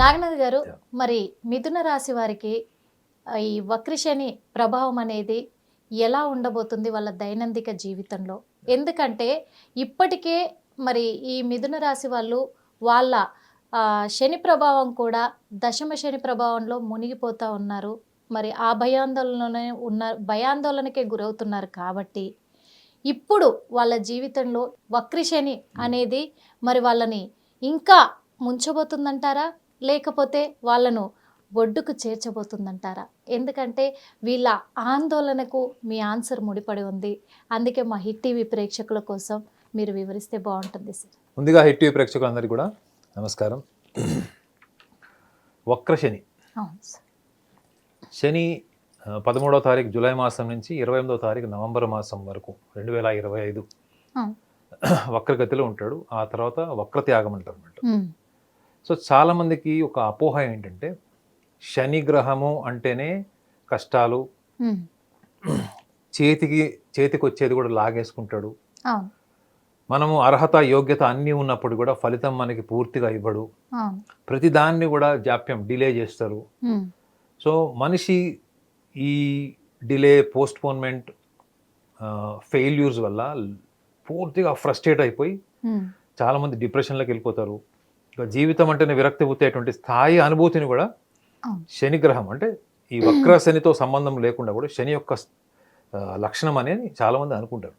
నాగనాథ్ గారు మరి మిథున రాశి వారికి ఈ వక్రశని ప్రభావం అనేది ఎలా ఉండబోతుంది వాళ్ళ దైనందిక జీవితంలో? ఎందుకంటే ఇప్పటికే మరి ఈ మిథున రాశి వాళ్ళు వాళ్ళ శని ప్రభావం కూడా దశమ శని ప్రభావంలో మునిగిపోతూ ఉన్నారు. మరి ఆ భయాందోళనలోనే ఉన్న భయాందోళనకే గురవుతున్నారు కాబట్టి ఇప్పుడు వాళ్ళ జీవితంలో వక్రశని అనేది మరి వాళ్ళని ఇంకా ముంచబోతుందంటారా? లేకపోతే వాళ్ళను ఒడ్డుకు చేర్చబోతుందంటారా? ఎందుకంటే వీళ్ళ ఆందోళనకు మీ ఆన్సర్ ముడిపడి ఉంది. అందుకే మా హిట్ టీవీ ప్రేక్షకుల కోసం మీరు వివరిస్తే బాగుంటుంది సార్. ముందుగా హిట్ టీవీ ప్రేక్షకులందరికీ కూడా నమస్కారం. వక్ర శని. శని పదమూడవ తారీఖు జూలై మాసం నుంచి ఇరవై ఎనిమిదవ తారీఖు నవంబర్ మాసం వరకు రెండు వేల ఇరవై ఐదు. వక్రగతిలో ఉంటాడు. ఆ తర్వాత వక్రత్యాగం అంటారు అనమాట ఉమ్, సో చాలామందికి ఒక అపోహ ఏంటంటే శని గ్రహము అంటేనే కష్టాలు. చేతికి చేతికి వచ్చేది కూడా లాగేసుకుంటాడు. మనము అర్హత యోగ్యత అన్నీ ఉన్నప్పుడు కూడా ఫలితం మనకి పూర్తిగా ఇవ్వడు. ప్రతి దాన్ని కూడా జాప్యం డిలే చేస్తారు. సో మనిషి ఈ డిలే పోస్ట్పోన్మెంట్ ఫెయిల్యూర్స్ వల్ల పూర్తిగా ఫ్రస్ట్రేట్ అయిపోయి చాలామంది డిప్రెషన్లోకి వెళ్ళిపోతారు. ఇక జీవితం అంటేనే విరక్తి పుట్టేటువంటి స్థాయి అనుభూతిని కూడా అవును. శని గ్రహం అంటే ఈ వక్ర శనితో సంబంధం లేకుండా కూడా శని యొక్క లక్షణం అనేది చాలామంది అనుకుంటారు.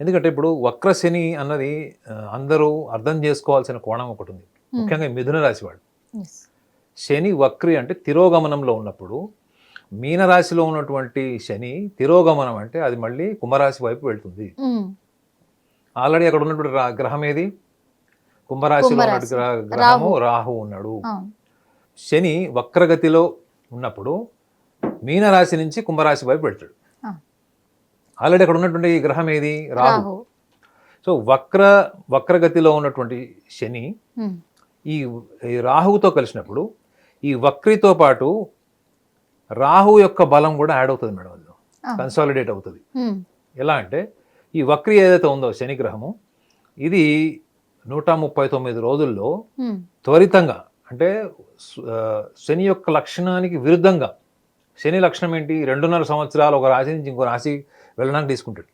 ఎందుకంటే ఇప్పుడు వక్ర శని అన్నది అందరూ అర్థం చేసుకోవాల్సిన కోణం ఒకటి ఉంది. ముఖ్యంగా మిథున రాశి. శని వక్రి అంటే తిరోగమనంలో ఉన్నప్పుడు మీనరాశిలో ఉన్నటువంటి శని తిరోగమనం అంటే అది మళ్ళీ కుంభరాశి వైపు వెళ్తుంది. ఆల్రెడీ అక్కడ ఉన్నటువంటి గ్రహం ఏది? కుంభరాశిలో గ్రహము రాహు ఉన్నాడు. శని వక్రగతిలో ఉన్నప్పుడు మీనరాశి నుంచి కుంభరాశి వైపు ఆ. ఆల్రెడీ అక్కడ ఉన్నటువంటి ఈ గ్రహం ఏది? రాహు. సో వక్ర వక్రగతిలో ఉన్నటువంటి శని ఈ రాహువుతో కలిసినప్పుడు ఈ వక్రితో పాటు రాహు యొక్క బలం కూడా యాడ్ అవుతుంది మేడం అందులో. కన్సాలిడేట్ అవుతుంది. ఎలా అంటే ఈ వక్రి ఏదైతే ఉందో శని గ్రహము ఇది నూట ముప్పై తొమ్మిది రోజుల్లో త్వరితంగా అంటే శని యొక్క లక్షణానికి విరుద్ధంగా శని లక్షణం ఏంటి? రెండున్నర సంవత్సరాలు ఒక రాశి నుంచి ఇంకో రాశి వెళ్ళడానికి తీసుకుంటాడు.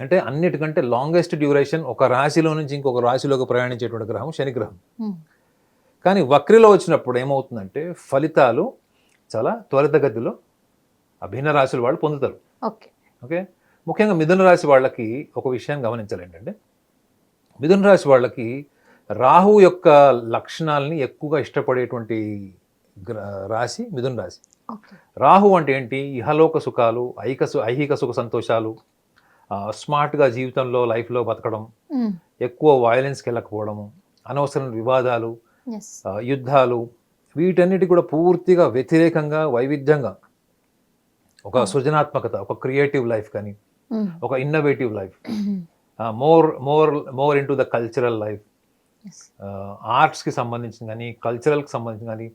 అంటే అన్నిటికంటే లాంగెస్ట్ డ్యూరేషన్ ఒక రాశిలో నుంచి ఇంకొక రాశిలోకి ప్రయాణించేటువంటి గ్రహం శని గ్రహం. కానీ వక్రిలో వచ్చినప్పుడు ఏమవుతుందంటే ఫలితాలు చాలా త్వరితగతిలో ఆ భిన్న రాశుల వాళ్ళు పొందుతారు. ఓకే. ఓకే? ముఖ్యంగా మిథున రాశి వాళ్ళకి ఒక విషయాన్ని గమనించాలి ఏంటంటే మిథున రాశి వాళ్ళకి రాహు యొక్క లక్షణాలని ఎక్కువగా ఇష్టపడేటువంటి రాశి మిథున రాశి. రాహు అంటే ఏంటి? ఇహలోక సుఖాలు ఐక సు ఐహిక సుఖ సంతోషాలు స్మార్ట్గా జీవితంలో లైఫ్లో బతకడం ఎక్కువ వయలెన్స్కి వెళ్ళకపోవడము అనవసరమైన వివాదాలు యుద్ధాలు వీటన్నిటి కూడా పూర్తిగా వ్యతిరేకంగా వైవిధ్యంగా ఒక సృజనాత్మకత ఒక క్రియేటివ్ లైఫ్ కానీ ఒక innovative life more more more into the cultural life ఆర్ట్స్కి సంబంధించిన కానీ కల్చరల్కి సంబంధించిన కానీ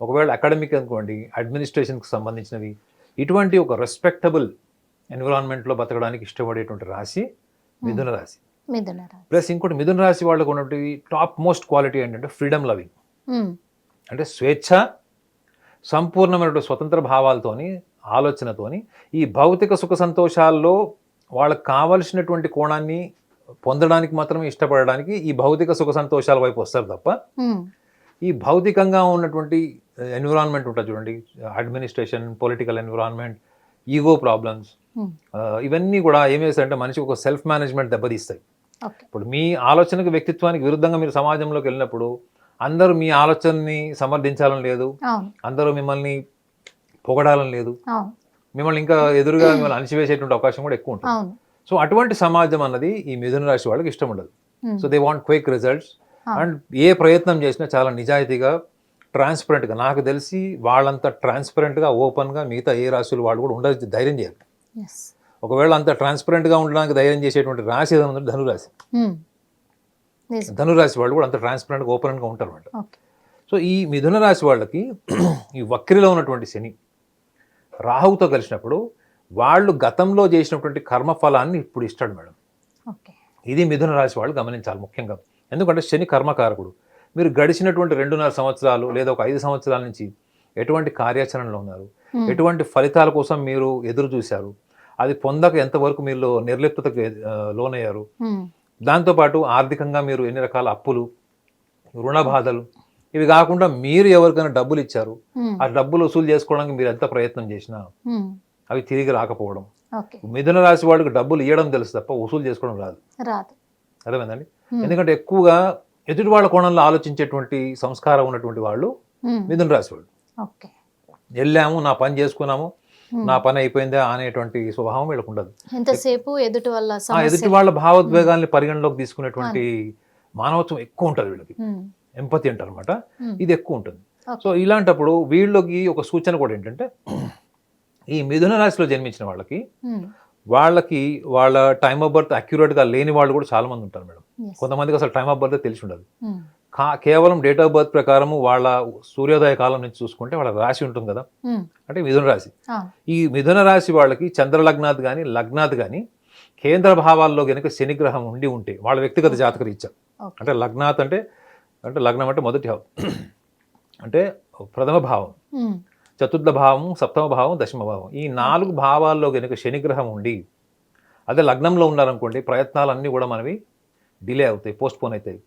ఒకవేళ అకాడమిక్ అనుకోండి అడ్మినిస్ట్రేషన్కి సంబంధించినవి ఇటువంటి ఒక రెస్పెక్టబుల్ ఎన్విరాన్మెంట్లో బతకడానికి ఇష్టపడేటువంటి రాశి మిథున రాశి. మిథున రాశి. ప్లస్ ఇంకోటి మిథున రాశి వాళ్ళకు ఉన్నటువంటి టాప్ మోస్ట్ క్వాలిటీ ఏంటంటే ఫ్రీడమ్ లవింగ్ ఉమ్, అంటే స్వేచ్ఛ సంపూర్ణమైనటువంటి స్వతంత్ర భావాలతోని ఆలోచనతోని ఈ భౌతిక సుఖ సంతోషాల్లో వాళ్ళకి కావలసినటువంటి కోణాన్ని పొందడానికి మాత్రమే ఇష్టపడడానికి ఈ భౌతిక సుఖ సంతోషాల వైపు వస్తారు తప్ప ఈ భౌతికంగా ఉన్నటువంటి ఎన్విరాన్మెంట్ ఉంటుంది చూడండి administration political environment ego problems ఇవన్నీ కూడా ఏం చేస్తాయంటే మనిషికి ఒక సెల్ఫ్ మేనేజ్మెంట్ దెబ్బతీస్తాయి ఇప్పుడు మీ ఆలోచనకు వ్యక్తిత్వానికి విరుద్ధంగా మీరు సమాజంలోకి వెళ్ళినప్పుడు అందరూ మీ ఆలోచనని సమర్థించాలని లేదు అందరూ మిమ్మల్ని పొగడాలని లేదు మిమ్మల్ని ఇంకా ఎదురుగా మిమ్మల్ని అణిచివేసేటువంటి అవకాశం కూడా ఎక్కువ ఉంటుంది. సో అటువంటి సమాజం అన్నది ఈ మిథున రాశి వాళ్ళకి ఇష్టం ఉండదు. So they want quick results. And ఏ ప్రయత్నం చేసినా చాలా నిజాయితీగా ట్రాన్స్పరెంట్గా నాకు తెలిసి వాళ్ళంత ట్రాన్స్పరెంట్గా ఓపెన్గా మిగతా ఏ రాశులు వాళ్ళు కూడా ఉండదు ధైర్యం ఎస్ ఒకవేళ అంత ట్రాన్స్పరెంట్గా ఉండడానికి ధైర్యం చేసేటువంటి రాశి ఏదైనా ధనురాశి. ధనురాశి వాళ్ళు కూడా అంత ట్రాన్స్పరెంట్గా ఓపెన్గా ఉంటారు అనమాట ఓకే. సో ఈ మిథున రాశి వాళ్ళకి ఈ వక్రిలో ఉన్నటువంటి శని రాహువుతో కలిసినప్పుడు వాళ్ళు గతంలో చేసినటువంటి కర్మఫలాన్ని ఇప్పుడు ఇస్తాడు మేడం. ఇది మిథున రాశి వాళ్ళు గమనించాలి ముఖ్యంగా. ఎందుకంటే శని కర్మకారకుడు. మీరు గడిచినటువంటి రెండున్నర సంవత్సరాలు లేదా ఒక ఐదు సంవత్సరాల నుంచి ఎటువంటి కార్యాచరణలో ఉన్నారు. ఎటువంటి ఫలితాల కోసం మీరు ఎదురు చూశారు? అది పొందక ఎంతవరకు మీరు నిర్లిప్తతకు ఆ, లోనయ్యారు. దాంతోపాటు ఆర్థికంగా మీరు ఎన్ని రకాల అప్పులు రుణ బాధలు ఇవి కాకుండా మీరు ఎవరికైనా డబ్బులు ఇచ్చారు. ఆ డబ్బులు వసూలు చేసుకోవడానికి మీరు ఎంత ప్రయత్నం చేసినా. అవి తిరిగి రాకపోవడం మిథున రాశి వాళ్ళకి డబ్బులు ఇవ్వడం తెలుసు తప్ప వసూలు చేసుకోవడం రాదు రాదు అర్థమైందండి. ఎందుకంటే ఎక్కువగా ఎదుటి వాళ్ళ కోణంలో ఆలోచించేటువంటి సంస్కారం ఉన్నటువంటి వాళ్ళు. మిథున రాశి వాళ్ళు వెళ్ళాము నా పని చేసుకున్నాము. నా పని అయిపోయిందా అనేటువంటి స్వభావం వీళ్ళకు ఉండదు ఎంతసేపు ఎదుటి ఆ ఎదుటి వాళ్ళ భావోద్వేగాల్ని పరిగణలోకి తీసుకునేటువంటి మానవత్వం ఎక్కువ ఉంటుంది వీళ్ళకి. ఎంపతి అంటారు అనమాట ఉమ్. ఇది ఎక్కువ ఉంటుంది. సో ఇలాంటప్పుడు వీళ్ళకి ఒక సూచన కూడా ఏంటంటే ఈ మిథున రాశిలో జన్మించిన వాళ్ళకి ఉమ్. వాళ్ళకి వాళ్ళ టైమ్ ఆఫ్ బర్త్ అక్యురేట్గా లేని వాళ్ళు కూడా చాలా మంది ఉంటారు మేడం. కొంతమందికి అసలు టైమ్ ఆఫ్ బర్త్ తెలిసి ఉండదు. కా కేవలం డేట్ ఆఫ్ బర్త్ ప్రకారము వాళ్ళ సూర్యోదయ కాలం నుంచి చూసుకుంటే వాళ్ళ రాశి ఉంటుంది కదా. అంటే మిథున రాశి ఈ మిథున రాశి వాళ్ళకి చంద్ర లగ్నాత్ కానీ లగ్నాత్ కానీ కేంద్ర భావాల్లో కనుక శనిగ్రహం ఉండి ఉంటే వాళ్ళ వ్యక్తిగత జాతక రీత్యా అంటే లగ్నాత్ అంటే అంటే లగ్నం అంటే మొదటి భావం. అంటే ప్రథమ భావం. చతుర్థ భావం సప్తమ భావం దశమ భావం. ఈ నాలుగు భావాల్లో కనుక శనిగ్రహం ఉండి అదే లగ్నంలో ఉన్నారనుకోండి ప్రయత్నాలన్నీ కూడా మనవి డిలే అవుతాయి పోస్ట్ పోన్ అవుతాయి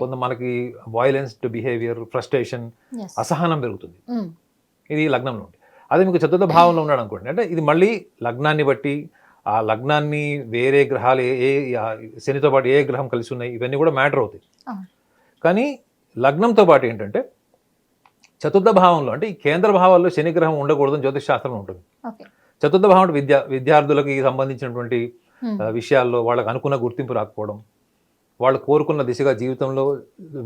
కొంత మనకి వాయిలెన్స్ టు బిహేవియర్ ఫ్రస్ట్రేషన్ అసహనం పెరుగుతుంది. ఇది లగ్నంలో ఉంది అదే మీకు చతుర్థ భావంలో ఉన్నాడు అనుకోండి అంటే ఇది మళ్ళీ లగ్నాన్ని బట్టి ఆ లగ్నాన్ని వేరే గ్రహాలు ఏ శనితో పాటు ఏ గ్రహం కలిసి ఉన్నాయి ఇవన్నీ కూడా మ్యాటర్ అవుతాయి. కానీ లగ్నంతో పాటు ఏంటంటే చతుర్థ భావంలో అంటే ఈ కేంద్ర భావాల్లో శని గ్రహం ఉండకూడదని జ్యోతిష్ శాస్త్రం ఉంటుంది. చతుర్థ భావం అంటే విద్యా విద్యార్థులకి సంబంధించినటువంటి విషయాల్లో వాళ్ళకి అనుకున్న గుర్తింపు రాకపోవడం వాళ్ళు కోరుకున్న దిశగా జీవితంలో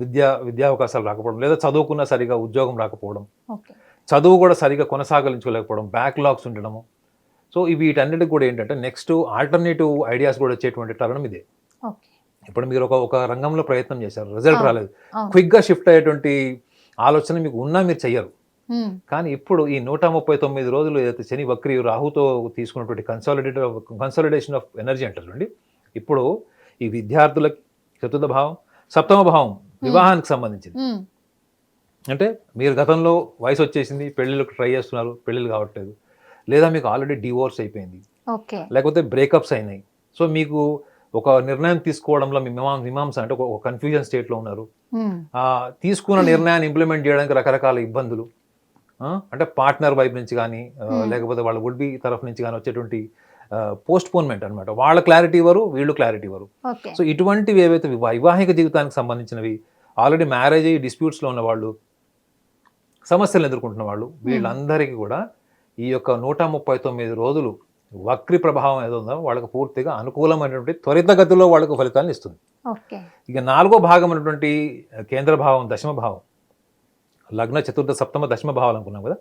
విద్యా విద్యా అవకాశాలు రాకపోవడం లేదా చదువుకున్న సరిగా ఉద్యోగం రాకపోవడం చదువు కూడా సరిగా కొనసాగించుకోలేకపోవడం బ్యాక్లాగ్స్ ఉండడము. సో ఇవి వీటన్నిటికి కూడా ఏంటంటే నెక్స్ట్ ఆల్టర్నేటివ్ ఐడియాస్ కూడా వచ్చేటువంటి తరుణం ఇదే. ఇప్పుడు మీరు ఒక ఒక రంగంలో ప్రయత్నం చేశారు. రిజల్ట్. రాలేదు. క్విక్గా షిఫ్ట్ అయ్యేటువంటి ఆలోచన మీకు ఉన్నా మీరు చెయ్యరు. కానీ ఇప్పుడు ఈ నూట ముప్పై తొమ్మిది రోజులు ఏదైతే శని వక్రి రాహుతో తీసుకున్నటువంటి కన్సాలిడేట్ కన్సాలిడేషన్ ఆఫ్ ఎనర్జీ అంటారు అండి ఇప్పుడు ఈ విద్యార్థులకి చతుర్థ భావం సప్తమ భావం వివాహానికి సంబంధించింది. అంటే మీరు గతంలో వయసు వచ్చేసింది పెళ్ళిళ్ళకి ట్రై చేస్తున్నారు పెళ్ళిళ్ళు కావట్లేదు. లేదా మీకు ఆల్రెడీ డివోర్స్ అయిపోయింది. లేకపోతే బ్రేకప్స్ అయినాయి. సో మీకు ఒక నిర్ణయం తీసుకోవడంలో మీమాంస అంటే ఒక కన్ఫ్యూజన్ స్టేట్లో ఉన్నారు. తీసుకున్న నిర్ణయాన్ని ఇంప్లిమెంట్ చేయడానికి రకరకాల ఇబ్బందులు. అంటే పార్ట్నర్ వైపు నుంచి కానీ. లేకపోతే వాళ్ళ వుడ్ బి తరఫు నుంచి కానీ వచ్చేటువంటి పోస్ట్ పోన్మెంట్ అనమాట వాళ్ళ క్లారిటీ ఇవ్వరు వీళ్ళు క్లారిటీ ఇవ్వరు. సో ఇటువంటివి ఏవైతే వివా- వైవాహిక జీవితానికి సంబంధించినవి ఆల్రెడీ మ్యారేజ్ అయ్యి డిస్ప్యూట్స్లో ఉన్న వాళ్ళు సమస్యలు ఎదుర్కొంటున్న వాళ్ళు వీళ్ళందరికీ కూడా ఈ యొక్క నూట ముప్పై తొమ్మిది రోజులు వక్రి ప్రభావం ఏదో ఉందో వాళ్ళకి పూర్తిగా అనుకూలమైనటువంటి త్వరితగతిలో వాళ్ళకు ఫలితాలను ఇస్తుంది. ఇక నాలుగో భాగం అయినటువంటి కేంద్ర భావం దశమ భావం లగ్న చతుర్థ సప్తమ దశమ భావాలు అనుకున్నాం కదా?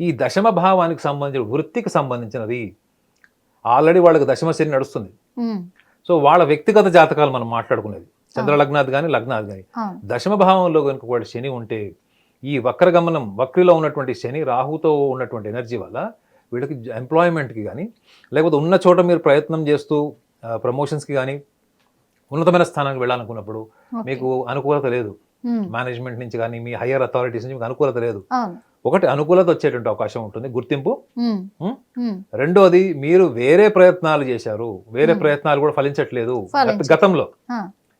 ఈ దశమ భావానికి సంబంధించిన వృత్తికి సంబంధించినది ఆల్రెడీ వాళ్ళకి దశమ శని నడుస్తుంది. సో వాళ్ళ వ్యక్తిగత జాతకాలు మనం మాట్లాడుకునేది. చంద్ర లగ్నాది కానీ లగ్నాది కానీ దశమ భావంలో కనుక వాడు శని ఉంటే ఈ వక్రగమనం వక్రిలో ఉన్నటువంటి శని రాహుతో ఉన్నటువంటి ఎనర్జీ వల్ల వీళ్ళకి ఎంప్లాయ్మెంట్కి కానీ లేకపోతే ఉన్న చోట మీరు ప్రయత్నం చేస్తూ ప్రమోషన్స్కి కానీ ఉన్నతమైన స్థానానికి వెళ్ళాలనుకున్నప్పుడు. మీకు అనుకూలత లేదు. మేనేజ్మెంట్ నుంచి కానీ మీ హయ్యర్ అథారిటీస్ నుంచి మీకు అనుకూలత లేదు. ఒకటి అనుకూలత వచ్చేటువంటి అవకాశం ఉంటుంది. గుర్తింపు. రెండోది మీరు వేరే ప్రయత్నాలు చేశారు. వేరే. ప్రయత్నాలు కూడా ఫలించట్లేదు. గతంలో.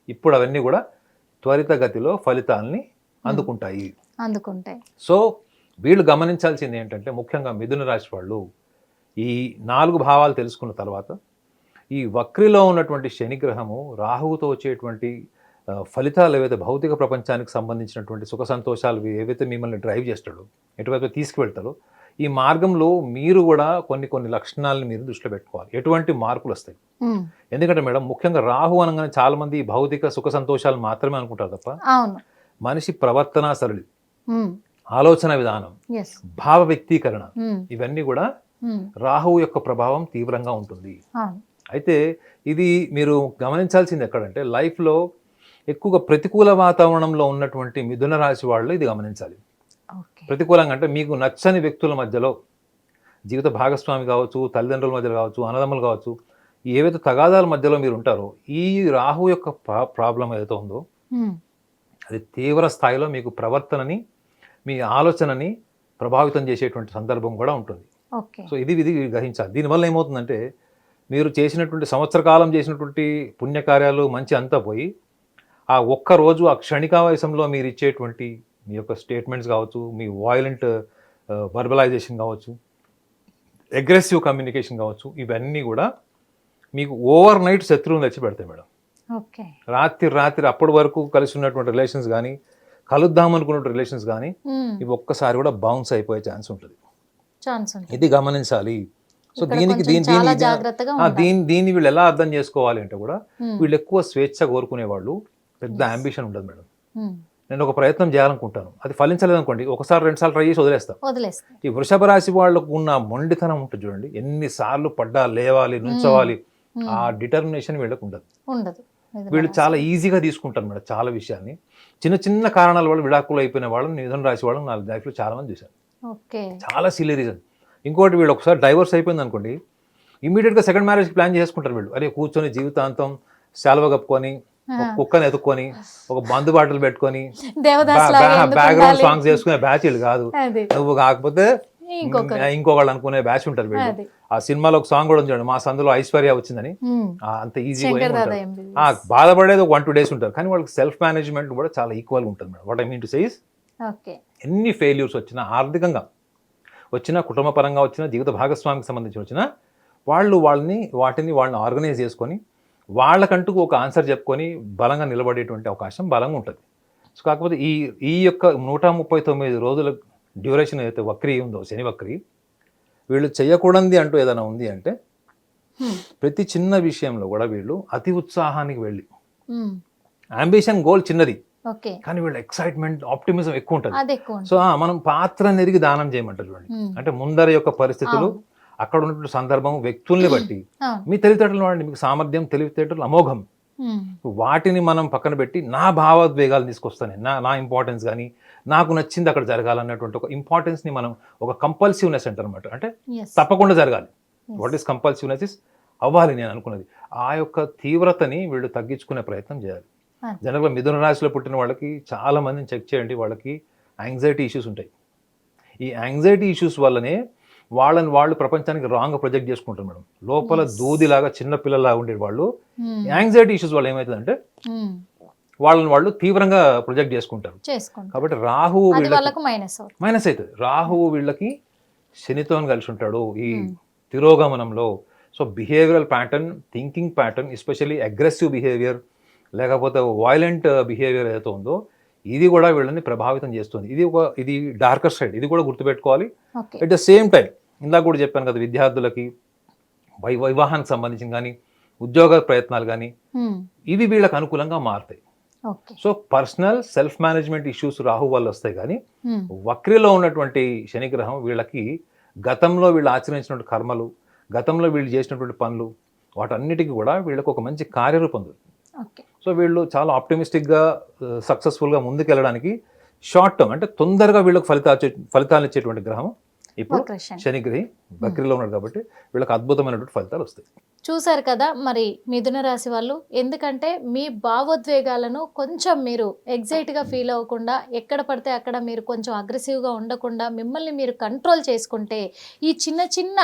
ఇప్పుడు అవన్నీ కూడా త్వరితగతిలో ఫలితాలని అందుకుంటాయి. అందుకుంటాయి. సో వీళ్ళు గమనించాల్సింది ఏంటంటే ముఖ్యంగా మిథున రాశి వాళ్ళు ఈ నాలుగు భావాలు తెలుసుకున్న తర్వాత ఈ వక్రిలో ఉన్నటువంటి శని గ్రహము రాహువుతో వచ్చేటువంటి ఫలితాలు ఏవైతే భౌతిక ప్రపంచానికి సంబంధించినటువంటి సుఖ సంతోషాలు ఏవైతే మిమ్మల్ని డ్రైవ్ చేస్తాడో ఎటువైపు తీసుకువెళ్తారో ఈ మార్గంలో మీరు కూడా కొన్ని కొన్ని లక్షణాలను మీరు దృష్టిలో పెట్టుకోవాలి. ఎటువంటి మార్పులు వస్తాయి? ఎందుకంటే మేడం ముఖ్యంగా రాహు అనగానే చాలా మంది భౌతిక సుఖ సంతోషాలు మాత్రమే అనుకుంటారు తప్ప మనిషి ప్రవర్తన సరళి. ఆలోచన విధానం భావ వ్యక్తీకరణ ఉమ్, ఇవన్నీ కూడా ఉమ్, రాహువు యొక్క ప్రభావం తీవ్రంగా ఉంటుంది. అయితే ఇది మీరు గమనించాల్సింది ఎక్కడంటే లైఫ్లో ఎక్కువగా ప్రతికూల వాతావరణంలో ఉన్నటువంటి మిథున రాశి వాళ్ళు ఇది గమనించాలి. ప్రతికూలంగా అంటే మీకు నచ్చని వ్యక్తుల మధ్యలో జీవిత భాగస్వామి కావచ్చు తల్లిదండ్రుల మధ్యలో కావచ్చు అన్నదమ్ములు కావచ్చు ఏవైతే తగాదాల మధ్యలో మీరు ఉంటారో ఈ రాహు యొక్క ప్రా- ప్రాబ్లం ఏదైతే ఉందో ఉమ్, అది తీవ్ర స్థాయిలో మీకు ప్రవర్తనని మీ ఆలోచనని ప్రభావితం చేసేటువంటి సందర్భం కూడా ఉంటుంది. ఓకే. సో ఇది ఇది గ్రహించాలి. దీనివల్ల ఏమవుతుందంటే మీరు చేసినటువంటి సంవత్సర కాలం చేసినటువంటి పుణ్యకార్యాలు మంచి అంతా పోయి ఆ ఒక్క రోజు ఆ క్షణికావేశంలో మీరు ఇచ్చేటువంటి మీ యొక్క స్టేట్మెంట్స్ కావచ్చు మీ వాయిలెంట్ వర్బలైజేషన్ కావచ్చు అగ్రెసివ్ కమ్యూనికేషన్ కావచ్చు ఇవన్నీ కూడా మీకు ఓవర్ నైట్ శత్రువుని తెచ్చి పెడతాయి మేడం. ఓకే. రాత్రి రాత్రి అప్పటి వరకు కలిసి ఉన్నటువంటి రిలేషన్స్ కానీ కలుద్దాం అనుకున్న రిలేషన్స్ కానీ ఇవి ఒక్కసారి కూడా బౌన్స్ అయిపోయే ఛాన్స్ ఉంటుంది. ఇది గమనించాలి. సో దీనికి దీని దీని దీన్ని వీళ్ళు ఎలా అర్థం చేసుకోవాలి అంటే కూడా వీళ్ళు ఎక్కువ స్వేచ్ఛ కోరుకునే వాళ్ళు పెద్ద అంబిషన్ ఉండదు మేడం. నేను ఒక ప్రయత్నం చేయాలనుకుంటాను. అది ఫలించలేదు అనుకోండి ఒకసారి రెండు సార్లు ట్రై చేసి వదిలేస్తాం. వదిలేస్తా. ఈ వృషభ రాశి వాళ్ళకు ఉన్న మొండితనం ఉంటుంది చూడండి. ఎన్నిసార్లు పడ్డా లేవాలి నుంచోవాలి ఆ డిటర్మినేషన్ వీళ్ళకు ఉండదు. ఉండదు. వీళ్ళు చాలా ఈజీగా తీసుకుంటారు మేడం చాలా విషయాన్ని. చిన్న చిన్న కారణాల వల్ల విడాకులు అయిపోయిన వాళ్ళని నిధున రాశి వాళ్ళని నా లైఫ్లో చాలా మంది చూశాను ఓకే. చాలా సిల్లీ రీజన్ ఇంకోటి వీళ్ళు ఒకసారి డైవర్స్ అయిపోయింది అనుకోండి ఇమీడియట్గా సెకండ్ మ్యారేజ్ ప్లాన్ చేసుకుంటారు వీళ్ళు. అరే కూర్చొని జీవితాంతం సెలవు కప్పుకొని ఒక కుక్కని ఎత్తుక్కొని ఒక బంధు బాటలు పెట్టుకొని బ్యాక్గ్రౌండ్? సాంగ్స్ చేసుకునే బ్యాచ్ వీళ్ళు కాదు. అది. నువ్వు కాకపోతే ఇంకొక ఇంకొకళ్ళు అనుకునే బ్యాచ్ ఉంటారు వీళ్ళు. ఆ సినిమాలో ఒక సాంగ్ కూడా చూడండి మా సందులో ఐశ్వర్య వచ్చిందని. అంత ఈజీ బాధపడేది వన్ టూ డేస్ ఉంటారు. కానీ వాళ్ళకి సెల్ఫ్ మేనేజ్మెంట్ కూడా చాలా ఈక్వల్గా ఉంటుంది madam. What I mean to okay. ఎన్ని ఫెయిల్యూర్స్ వచ్చినా ఆర్థికంగా వచ్చినా కుటుంబ పరంగా వచ్చినా జీవిత భాగస్వామికి సంబంధించి వచ్చినా వాళ్ళు వాళ్ళని వాటిని వాళ్ళని ఆర్గనైజ్ చేసుకొని వాళ్ళకంటూ ఒక ఆన్సర్ చెప్పుకొని బలంగా నిలబడేటువంటి అవకాశం బలంగా ఉంటుంది. సో కాకపోతే ఈ ఈ యొక్క నూట ముప్పై తొమ్మిది రోజుల డ్యూరేషన్ ఏదైతే వక్రీ ఉందో శని వక్రీ వీళ్ళు చేయకూడదు అంటూ ఏదైనా ఉంది అంటే ప్రతి చిన్న విషయంలో కూడా వీళ్ళు అతి ఉత్సాహానికి వెళ్ళి అంబిషన్ గోల్ చిన్నది. ఓకే. కానీ వీళ్ళ ఎక్సైట్మెంట్ ఆప్టిమిజం ఎక్కువ ఉంటుంది. సో మనం పాత్ర నెరిగి దానం చేయమంటారు చూడండి. అంటే ముందర యొక్క పరిస్థితులు. అక్కడ ఉన్నటువంటి సందర్భం వ్యక్తుల్ని బట్టి. మీ తెలివితేటలు వాడండి మీకు సామర్థ్యం తెలివితేటలు అమోఘం. వాటిని మనం పక్కన పెట్టి నా భావోద్వేగాలు తీసుకొస్తాను నా నా ఇంపార్టెన్స్ కానీ నాకు నచ్చింది అక్కడ జరగాలన్నటువంటి ఒక ఇంపార్టెన్స్ని మనం ఒక కంపల్సివ్నెస్ అంటారు అనమాట అంటే తప్పకుండా జరగాలి. వాట్ ఈస్ కంపల్సివ్నెస్ ఇస్ అవ్వాలి నేను అనుకున్నది. ఆ యొక్క తీవ్రతని వీళ్ళు తగ్గించుకునే ప్రయత్నం చేయాలి. జనరల్గా మిథున రాశిలో పుట్టిన వాళ్ళకి చాలా మందిని చెక్ చేయండి. వాళ్ళకి యాంగ్జైటీ ఇష్యూస్ ఉంటాయి. ఈ యాంగ్జైటీ ఇష్యూస్ వల్లనే వాళ్ళని వాళ్ళు ప్రపంచానికి రాంగ్ ప్రొజెక్ట్ చేసుకుంటారు మేడం. లోపల. దూదిలాగా చిన్న పిల్లలాగా ఉండే వాళ్ళు యాంగ్జైటీ ఇష్యూస్ వల్ల ఏమవుతుందంటే ఉమ్, వాళ్ళని వాళ్ళు తీవ్రంగా ప్రొజెక్ట్ చేసుకుంటారు. కాబట్టి రాహువు మైనస్ అవుతుంది. రాహువు వీళ్ళకి శనితో కలిసి ఉంటాడు ఈ Hmm. తిరోగమనంలో. So behavioural pattern thinking pattern especially aggressive behaviour లేకపోతే వైలెంట్ బిహేవియర్ ఏదైతే ఉందో ఇది కూడా వీళ్ళని ప్రభావితం చేస్తుంది. ఇది ఒక ఇది డార్కర్ సైడ్ ఇది కూడా గుర్తుపెట్టుకోవాలి. ఎట్ ద సేమ్ టైం ఇందాక కూడా చెప్పాను కదా విద్యార్థులకి వై వివాహానికి సంబంధించిన కానీ ఉద్యోగ ప్రయత్నాలు కానీ ఉమ్, ఇవి వీళ్ళకి అనుకూలంగా మారుతాయి. So personal self management issues Rahu వల్ల వస్తాయి కానీ వక్రిలో ఉన్నటువంటి శనిగ్రహం వీళ్ళకి గతంలో వీళ్ళు ఆచరించినటువంటి కర్మలు గతంలో వీళ్ళు చేసినటువంటి పనులు వాటన్నిటికీ కూడా వీళ్ళకి ఒక మంచి కార్యరూపం దొరుకుతుంది సో వీళ్ళు చాలా ఆప్టిమిస్టిక్గా సక్సెస్ఫుల్గా ముందుకెళ్ళడానికి షార్ట్ టర్మ్ అంటే తొందరగా వీళ్ళకి ఫలితాలు ఫలితాలు ఇచ్చేటువంటి గ్రహం ఇప్పుడు. శనిగ్రహి బక్రీలో ఉన్నాడు కాబట్టి వీళ్ళకి అద్భుతమైనటువంటి ఫలితాలు వస్తాయి. చూశారు కదా మరి మిథున రాశి వాళ్ళు ఎందుకంటే మీ భావోద్వేగాలను కొంచెం మీరు ఎగ్జైట్గా ఫీల్ అవ్వకుండా ఎక్కడ పడితే అక్కడ మీరు కొంచెం అగ్రెసివ్గా ఉండకుండా మిమ్మల్ని మీరు కంట్రోల్ చేసుకుంటే ఈ చిన్న చిన్న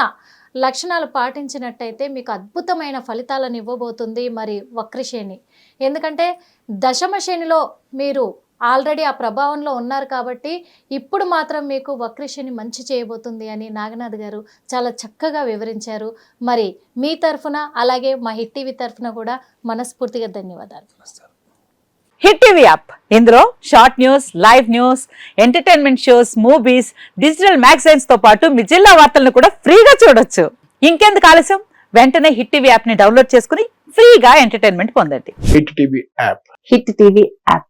లక్షణాలు పాటించినట్టయితే మీకు అద్భుతమైన ఫలితాలను ఇవ్వబోతుంది మరి వక్రశని. ఎందుకంటే దశమ శనిలో మీరు ఆల్రెడీ ఆ ప్రభావంలో ఉన్నారు కాబట్టి ఇప్పుడు మాత్రం మీకు వక్రశని మంచి చేయబోతుంది అని నాగనాథ్ గారు చాలా చక్కగా వివరించారు. మరి మీ తరఫున అలాగే మా హిట్ టీవీ తరఫున కూడా మనస్ఫూర్తిగా ధన్యవాదాలు. Hit TV app. ఇందులో short news live news entertainment shows movies digital మ్యాగజైన్స్తో పాటు మీ జిల్లా వార్తలను కూడా ఫ్రీగా చూడొచ్చు. ఇంకెందుకు ఆలస్యం? వెంటనే హిట్ టీవీ యాప్ని డౌన్లోడ్ చేసుకుని ఫ్రీగా ఎంటర్టైన్మెంట్ పొందండి. Hit TV app. Hit TV app.